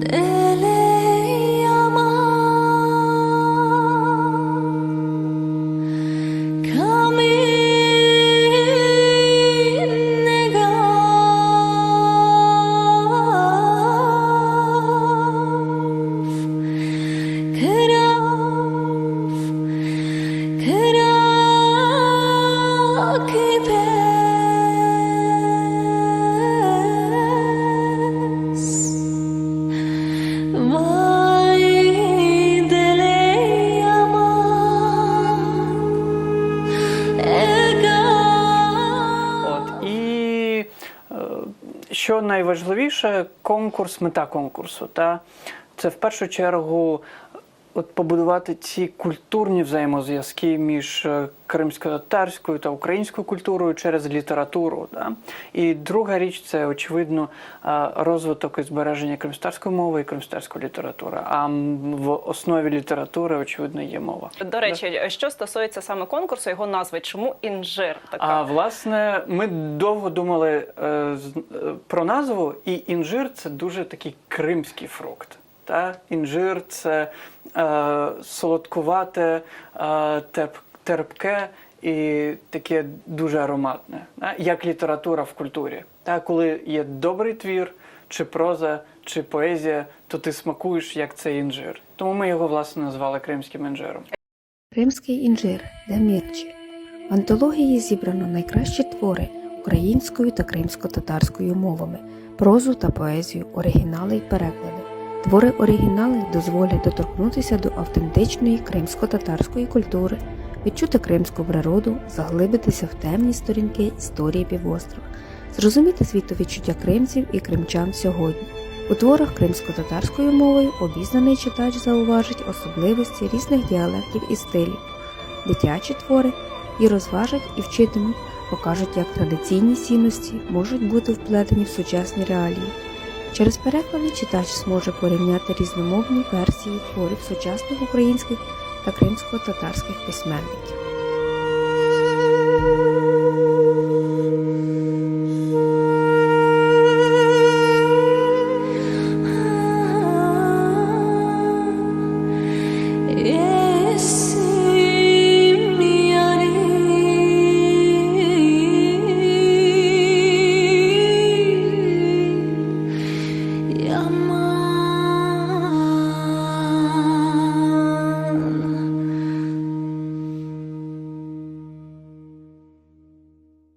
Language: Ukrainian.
There що найважливіше, конкурс, мета конкурсу. Та це в першу чергу от побудувати ці культурні взаємозв'язки між е, кримсько-татарською та українською культурою через літературу. Да? І друга річ це очевидно е, розвиток і збереження кримськотатарської мови і кримськотатарської літератури. А в основі літератури, очевидно, є мова. До речі, що стосується саме конкурсу, його назви, чому інжир така? А власне, ми довго думали е, е, про назву, і інжир це дуже такий кримський фрукт. Та? Інжир це е, солодкувате, е, терп, терпке і таке дуже ароматне, та? як література в культурі. Та? Коли є добрий твір, чи проза, чи поезія, то ти смакуєш, як цей інжир. Тому ми його власне назвали кримським інжиром. Кримський інжир Демірчі. В антології зібрано найкращі твори українською та кримсько-татарською мовами, прозу та поезію, оригінали й переклади. Твори оригінали дозволять доторкнутися до автентичної кримсько-татарської культури, відчути кримську природу, заглибитися в темні сторінки історії півострова, зрозуміти світовідчуття кримців і кримчан сьогодні. У творах кримсько-татарською мовою обізнаний читач зауважить особливості різних діалектів і стилів. Дитячі твори і розважать, і вчитимуть, покажуть, як традиційні цінності можуть бути вплетені в сучасні реалії. Через переклади читач зможе порівняти різномовні версії творів сучасних українських та кримсько-татарських письменників.